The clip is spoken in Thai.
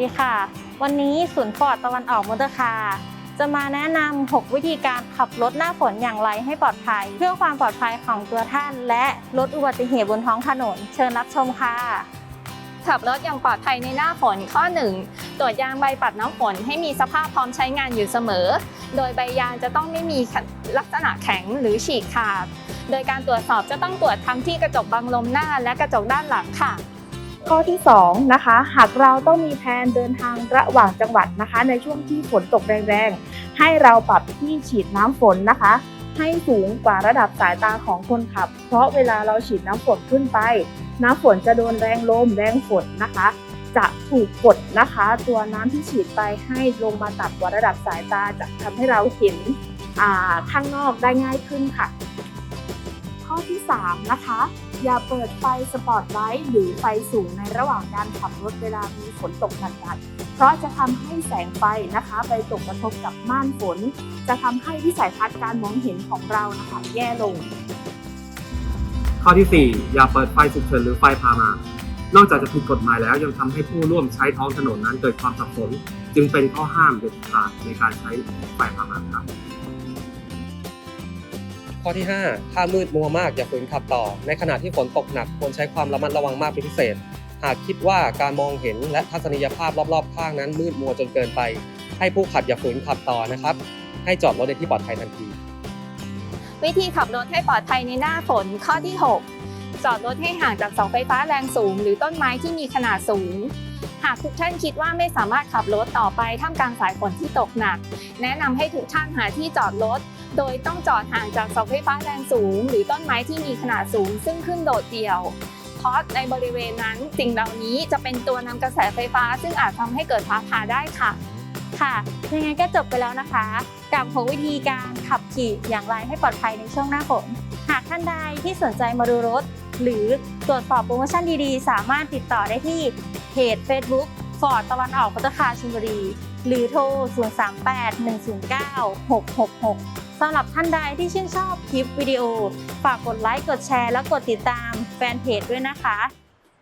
ดีค่ะ วันนี้ศูนย์ฟอร์ดตะวันออกมอเตอร์คาร์จะมาแนะนำ 6 วิธีการขับรถหน้าฝนอย่างไรให้ปลอดภัย เพื่อความปลอดภัยของตัวท่าน และลดอุบัติเหตุบนท้องถนน เชิญรับชมค่ะ ขับรถอย่างปลอดภัยในหน้าฝนข้อ 1 ตรวจยางใบปัดน้ำฝนให้มีสภาพพร้อมใช้งานอยู่เสมอ โดยใบยางจะต้องไม่มีลักษณะแข็งหรือฉีกขาด โดยการตรวจสอบจะต้องตรวจทั้งที่กระจกบังลมหน้าและกระจกด้านหลังค่ะ ข้อที่ 2 นะคะ หากเราต้องมีแผนเดินทางระหว่างจังหวัดนะคะ ในช่วงที่ฝนตกแรงๆ ให้เราปรับที่ฉีดน้ำฝนนะคะ ให้สูงกว่าระดับสายตาของคนขับ เพราะเวลาเราฉีดน้ำฝนขึ้นไป น้ำฝนจะโดนแรงลมแรงฝนนะคะ จะถูกกดนะคะ ตัวน้ำที่ฉีดไปให้ลงมาต่ำกว่าระดับสายตาจะทำให้เราเห็นข้างนอกได้ง่ายขึ้นค่ะ ที่ 3 นะคะ อย่าเปิดไฟสปอตไลท์หรือไฟสูงในระหว่างการขับรถเวลามีฝนตกหนักๆเพราะจะทำให้แสงไฟนะคะ ไปตกกระทบกับม่านฝน จะทำให้วิสัยทัศน์การมองเห็นของเรานะคะแย่ลง ข้อที่ 4 อย่าเปิดไฟฉุกเฉินหรือไฟพามานอกจากจะผิดกฎหมายแล้วยังทำให้ผู้ร่วมใช้ท้องถนนนั้นเกิดความสับสน จึงเป็นข้อห้ามเด็ดขาดในการใช้ไฟพามาครับ ข้อที่ 5 ถ้ามืดมัวมากอย่าฝืนขับต่อ ในขณะที่ฝนตกหนักควรใช้ความระมัดระวังมากเป็นพิเศษ หากคิดว่าการมองเห็นและทัศนียภาพรอบๆ ข้างนั้นมืดมัวจนเกินไป ให้ผู้ขับอย่าฝืนขับต่อนะครับ ให้จอดรถในที่ปลอดภัยทันที วิธีขับรถให้ปลอดภัยในหน้าฝนข้อที่ 6 จอดรถให้ห่างจากเสาไฟฟ้าแรงสูง หรือต้นไม้ที่มีขนาดสูง หากทุกท่านคิดว่าไม่สามารถขับรถต่อไปท่ามกลางสายฝนที่ตกหนัก แนะนำให้ทุกท่านหาที่จอดรถ โดยต้องจอดห่างจากเสาไฟฟ้าแรงสูง หรือต้นไม้ที่มีขนาดสูง ซึ่งขึ้นโดดเดี่ยว เพราะในบริเวณนั้นสิ่งเหล่านี้จะเป็นตัวนำกระแสไฟฟ้า ซึ่งอาจทำให้เกิดฟ้าผ่าได้ค่ะ ค่ะยังไงก็จบไปแล้วนะคะ กับ6วิธีการขับขี่อย่างไรให้ปลอดภัยในช่วงหน้าฝนหากท่านใดที่สนใจมาดูรถ หรือตรวจสอบโปรโมชั่นดีๆ สามารถติดต่อได้ที่เพจ Facebook ฟอร์ดตะวันออกพัตคาร์ชลบุรี หรือโทร 038-109-666 สำหรับท่านใดที่ชื่นชอบคลิปวิดีโอ ฝากกดไลค์ กดแชร์ และกดติดตามแฟนเพจด้วยนะคะ